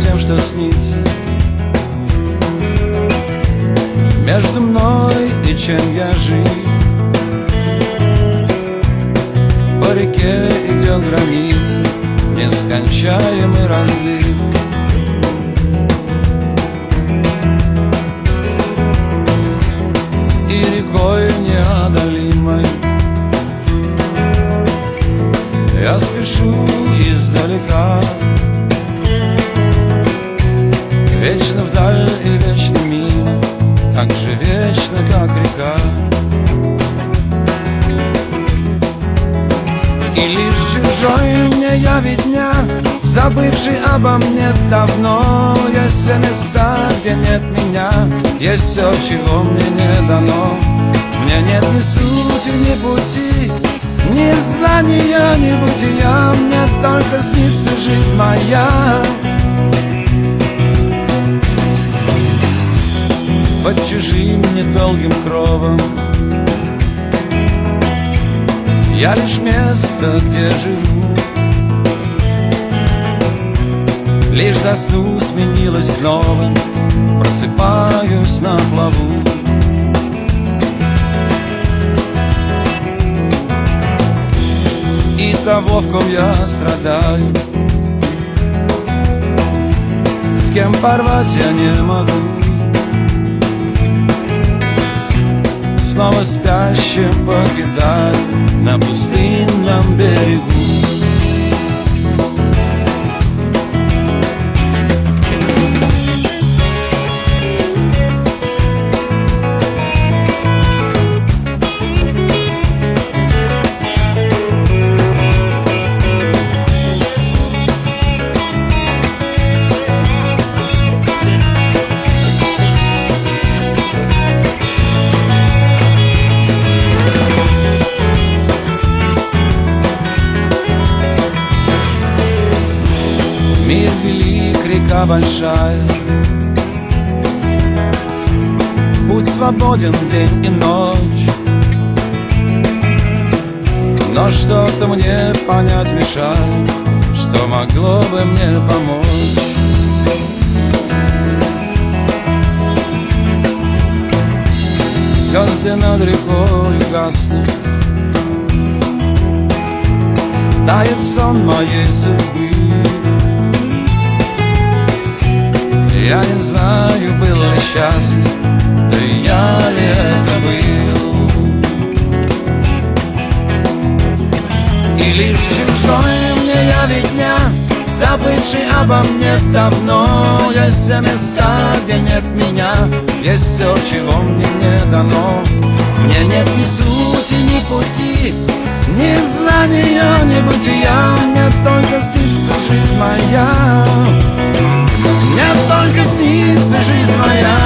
тем, что снится. Между мной и чем я жив. По реке идет граница Нескончаемый разлив же вечно, как река. И лишь чужой мне явит дня Забывший обо мне давно. Есть все места, где нет меня Есть все, чего мне не дано. Мне нет ни сути, ни пути Ни знания, ни бытия. Мне только снится жизнь моя Под чужим недолгим кровом. Я лишь место, где живу. Лишь за сну сменилось новым Просыпаюсь на плаву. И того, в ком я страдаю С кем порвать я не могу Снова спящим покидаю На пустынном берегу Большая. Путь свободен день и ночь. Но что-то мне понять мешает Что могло бы мне помочь. Звезды над рекой гаснут. Тает сон моей судьбы Я не знаю, был ли счастлив, да и я ли это был. И лишь чужой мне явит дня, забывший обо мне давно. Есть все места, где нет меня, есть все, чего мне не дано. Мне нет ни сути, ни пути, ни знания, ни бытия, мне только снится жизнь моя. Только снится жизнь моя